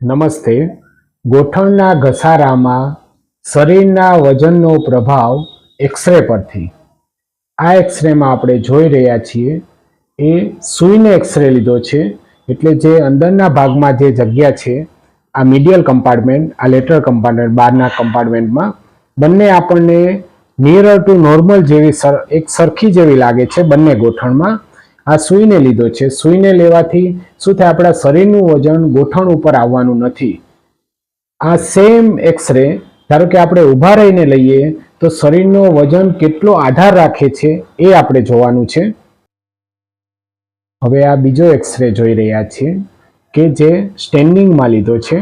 નમસ્તે. ગોઠણના ઘસારામાં શરીરના વજનનો પ્રભાવ એક્સરે પરથી. આ એક્સરેમાં આપણે જોઈ રહ્યા છીએ, એ સૂઈને એક્સરે લીધો છે, એટલે જે અંદરના ભાગમાં જે જગ્યા છે, આ મીડિયલ કમ્પાર્ટમેન્ટ આ લેટર કમ્પાર્ટમેન્ટ બહારના કમ્પાર્ટમેન્ટમાં બંને આપણને નિયરર ટુ નોર્મલ જેવી એક સરખી જેવી લાગે છે બંને ગોઠણમાં. આ સૂઈને લીધો છે. સૂઈને લેવાથી શું થાય? આપણા શરીરનું વજન ગોઠણ ઉપર આવવાનું નથી. આ સેમ એક્સરે ધારો કે આપણે ઊભા રહીને લઈએ, તો શરીરનો વજન કેટલો આધાર રાખે છે એ આપણે જોવાનું છે. હવે આ બીજો એક્સરે જોઈ રહ્યા છીએ કે જે સ્ટેન્ડિંગમાં લીધો છે,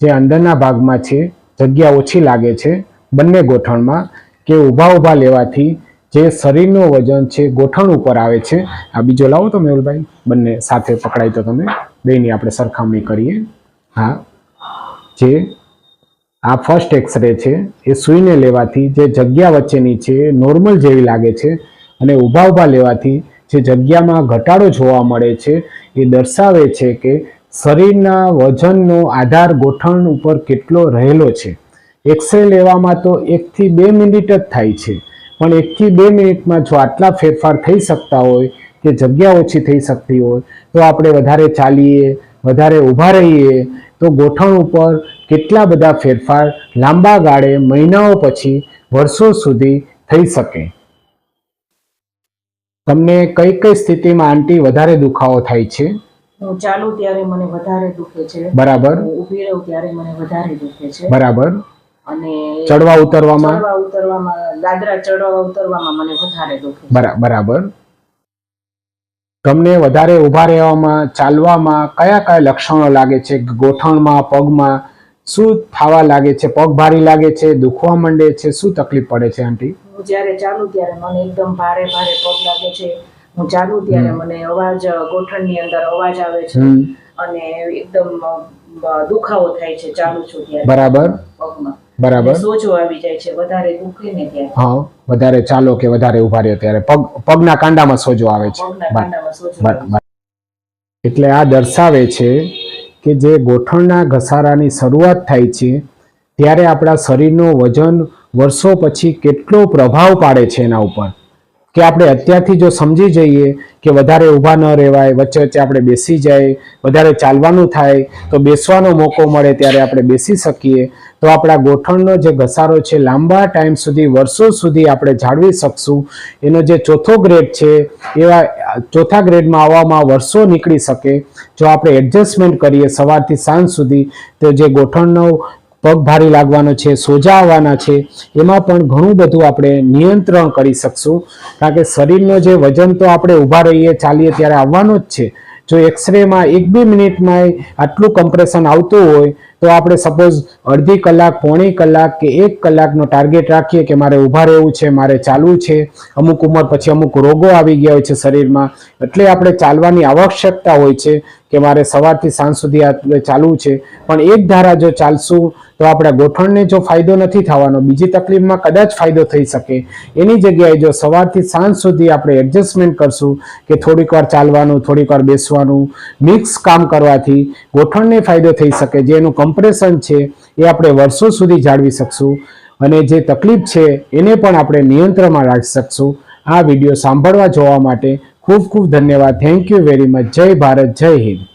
જે અંદરના ભાગમાં છે, જગ્યા ઓછી લાગે છે બંને ગોઠણમાં, કે ઊભા ઊભા લેવાથી જે શરીરનું વજન છે, ગોઠણ ઉપર આવે છે. આ બીજો લાવો તો મેહુલભાઈ, બંને સાથે પકડાય તો તમે. બેની આપણે સરખામણી કરીએ. હા. જે આ ફર્સ્ટ એક્સરે છે, એ સૂઈને લેવાથી જે જગ્યા વચ્ચેની છે નોર્મલ જેવી લાગે છે અને ઊભા ઊભા લેવાથી જે જગ્યામાં ઘટાડો જોવા મળે છે, એ દર્શાવે છે કે શરીરના વજનનો આધાર ગોઠણ ઉપર કેટલો રહેલો છે. એક્સરે લેવામાં તો એકથી બે મિનિટ જ થાય છે. પણ એકથી બે મિનિટમાં જો આટલા ફેરફાર થઈ શકતા હોય કે જગ્યા ઓછી થઈ શકતી હોય તો આપણે વધારે ચાલીએ વધારે ઊભા રહીએ તો ગોઠણ ઉપર કેટલા બધા ફેરફાર લાંબા ગાળે મહિનાઓ પછી વર્ષો સુધી થઈ શકે. તમને કઈ કઈ સ્થિતિમાં આંટી વધારે દુખાવો થાય છે? હું ચાલુ ત્યારે મને વધારે દુખે છે. બરાબર. હું ઊભી રહું ત્યારે મને વધારે દુખે છે. બરાબર. અને ચડવા ઉતરવામાં? ચડવા ઉતરવામાં દાદરા ચડવા ઉતરવામાં મને વધારે દુખે બરાબર. તમને વધારે ઊભા રહેવામાં ચાલવામાં કયા કયા લક્ષણો લાગે છે? ગોઠણમાં પગમાં શું થવા લાગે છે? પગ ભારી લાગે છે? દુખવા માંડે છે? શું તકલીફ પડે છે આંટી? હું જ્યારે ચાલુ ત્યારે મને એકદમ ભારે ભારે પગ લાગે છે. હું ચાલુ ત્યારે મને અવાજ ગોઠણની અંદર અવાજ આવે છે અને એકદમ દુખાવો થાય છે ચાલુ છું ત્યારે બરાબર. પગમાં. બરાબર? સોજો આવી જાય છે વધારે દુખે ને ત્યારે હા વધારે ચાલો કે વધારે ઊભા રહ્યો ત્યારે. પગ પગના કાંડામાં સોજો આવે છે. એટલે આ દર્શાવે છે કે જે ગોઠણના ઘસારાની શરૂઆત થાય છે ત્યારે આપણા શરીરનું વજન વર્ષો પછી કેટલો પ્રભાવ પાડે છે એના ઉપર. કે આપણે અત્યારથી જો સમજી જઈએ કે વધારે ઊભા ન રહેવાય, વચ્ચે વચ્ચે આપણે બેસી જાય, વધારે ચાલવાનું થાય, તો બેસવાનો મોકો મળે ત્યારે આપણે બેસી શકીએ. તો આપણા ગોઠણનો જે ઘસારો છે, લાંબા ટાઈમ સુધી, વર્ષો સુધી આપણે જાળવી શકશું. એનો જે ચોથો ગ્રેડ છે, એવા ચોથા ગ્રેડમાં આવવામાં વર્ષો નીકળી શકે. જો આપણે એડજસ્ટમેન્ટ કરીએ સવારથી સાંજ સુધી, તો જે ગોઠણનો પગ ભારી લાગવાનો છે, સોજા આવવાના છે, એમાં પણ ઘણું બધું આપણે નિયંત્રણ કરી શકશું. કારણ કે શરીરનો જે વજન તો આપણે ઊભા રહીએ, ચાલીએ ત્યારે આવવાનો જ છે. જો એક્સરેમાં એક બે મિનિટમાં આટલું કમ્પ્રેશન આવતું હોય, તો આપણે સપોઝ અડધી કલાક, પોણી કલાક કે એક કલાકનો ટાર્ગેટ રાખીએ કે મારે ઊભા રહેવું છે, મારે ચાલવું છે, અમુક ઉંમર પછી અમુક રોગો આવી ગયા હોય છે શરીરમાં, એટલે આપણે ચાલવાની આવશ્યકતા હોય છે. કે મારે સવારથી સાંજ સુધી આ ચાલવું છે. પણ એક ધારા જો ચાલશું, તો આપણા ગોઠણને જો ફાયદો નથી થવાનો, બીજી તકલીફમાં કદાચ ફાયદો થઈ શકે. એની જગ્યાએ જો સવારથી સાંજ સુધી આપણે એડજસ્ટમેન્ટ કરશું કે થોડીક વાર ચાલવાનું, થોડીક વાર બેસવાનું, મિક્સ કામ કરવાથી ગોઠણને ફાયદો થઈ શકે. જે એનું કમ્પ્રેશન છે, એ આપણે વર્ષો સુધી જાળવી શકશું. અને જે તકલીફ છે, એને પણ આપણે નિયંત્રણમાં રાખી શકશું. આ વીડિયો સાંભળવા જોવા માટે ખૂબ ખૂબ ધન્યવાદ. થેન્ક યુ વેરી મચ જય ભારત જય હિન્દ.